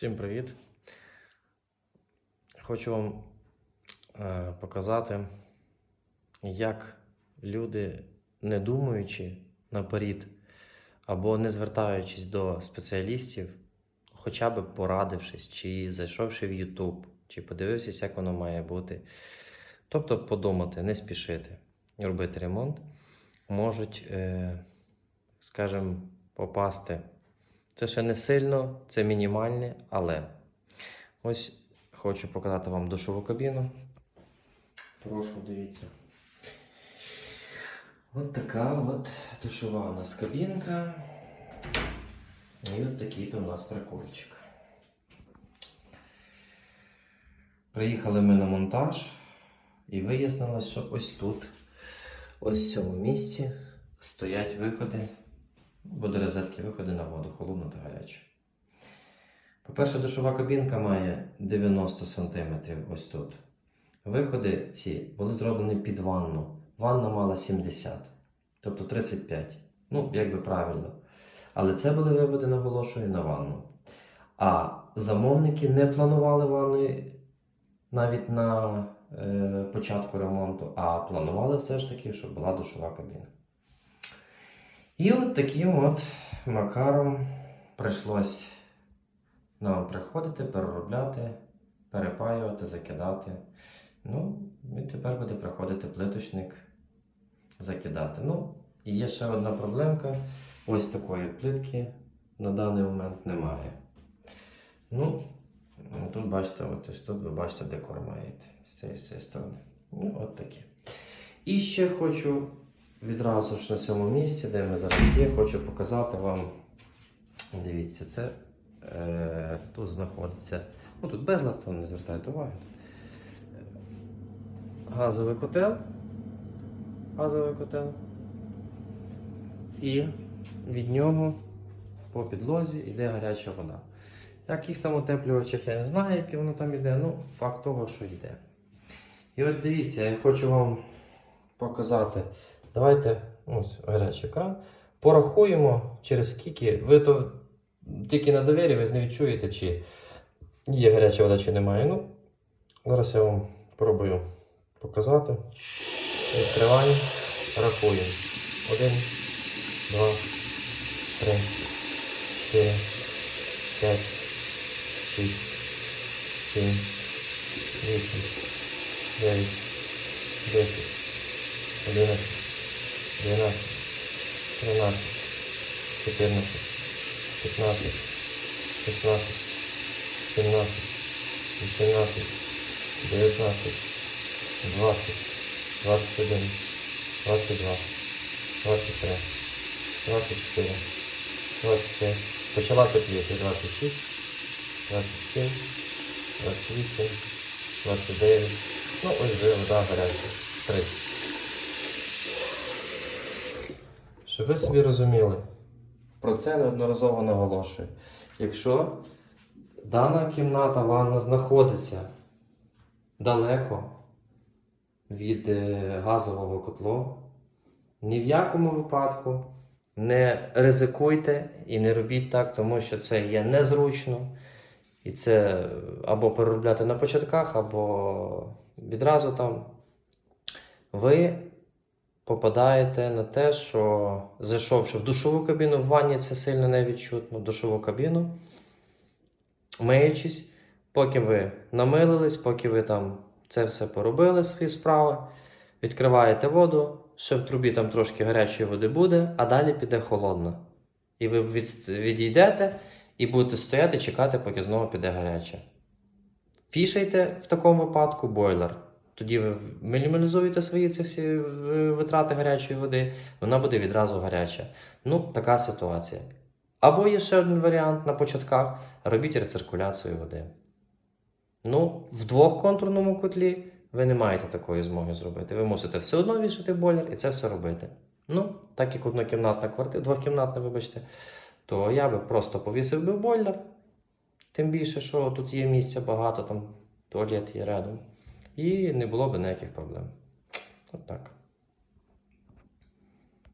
Всім привіт! Хочу вам е, показати, як люди, не думаючи наперед або не звертаючись до спеціалістів, хоча б порадившись, чи зайшовши в YouTube, чи подивившись, як воно має бути. Тобто подумати, не спішити, робити ремонт, можуть, е, скажімо, попасти. Це ще не сильно, це мінімальне, але ось хочу показати вам душову кабіну. Прошу, дивіться. От така от душова у нас кабінка. І от такий то у нас прикольчик. Приїхали ми на монтаж і вияснилось, що ось тут, ось в цьому місці, стоять виходи Буде розетки виходи на воду, холодну та гарячу. По-перше, душова кабінка має 90 см ось тут. Виходи ці були зроблені під ванну. Ванна мала 70, тобто 35. Ну, як би правильно. Але це були виводи, наголошую, на ванну. А замовники не планували ванну навіть на е, початку ремонту, а планували все ж таки, щоб була душова кабіна. І от таким от макаром прийшлось нам приходити, переробляти, перепаювати, закидати. Ну, і тепер буде приходити плиточник закидати. Ну, і є ще одна проблемка. Ось такої плитки на даний момент немає. Ну, тут бачите, от ось тут ви бачите, декор маєте з цієї, з цієї сторони. Ну, от такі. І ще хочу відразу ж на цьому місці, де ми зараз є, хочу показати вам. Дивіться, це е, тут знаходиться. Ну тут безлад, то не звертайте уваги. Газовий котел. Газовий котел. І від нього по підлозі йде гаряча вода. Як їх там утеплювачах, я не знаю, яке воно там йде, ну, факт того, що йде. І от дивіться, я хочу вам показати. Давайте ось гарячий екран. Порахуємо, через скільки. Ви то тільки на довірі ви не відчуєте, чи є гаряча вода, чи немає. Ну, Зараз я вам пробую показати. Відкриваємо, рахуємо. Один, два, три, чотири, п'ять, шість, сім, вісім, дев'ять, десять. 11, 12, 13, 14, 15, 16, 17, 18, 19, 20, 21, 22, 23, 24, 25. Почала тепліти 26, 27, 28, 29. Ну, ось вже вода гаряча. 30. Щоб ви собі розуміли, про це неодноразово наголошую. Якщо дана кімната ванна знаходиться далеко від е, газового котлу, ні в якому випадку не ризикуйте і не робіть так, тому що це є незручно. І це або переробляти на початках, або відразу там. Ви попадаєте на те, що зайшовши в душову кабіну, в ванні це сильно не відчутно, в душову кабіну, миючись, поки ви намилились, поки ви там це все поробили, свої справи, відкриваєте воду, ще в трубі там трошки гарячої води буде, а далі піде холодна. І ви від, відійдете і будете стояти, чекати, поки знову піде гаряче. Фішайте в такому випадку бойлер. Тоді ви мінімалізуєте свої ці всі е, витрати гарячої води, вона буде відразу гаряча. Ну, така ситуація. Або є ще один варіант на початках: робіть рециркуляцію води. Ну, в двохконтурному котлі ви не маєте такої змоги зробити. Ви мусите все одно вішати бойлер і це все робити. Ну, так як однокімнатна квартира, двохкімнатна, вибачте, то я би просто повісив би бойлер. Тим більше, що тут є місця багато, там туалет є рядом. І не було б ніяких проблем. От так.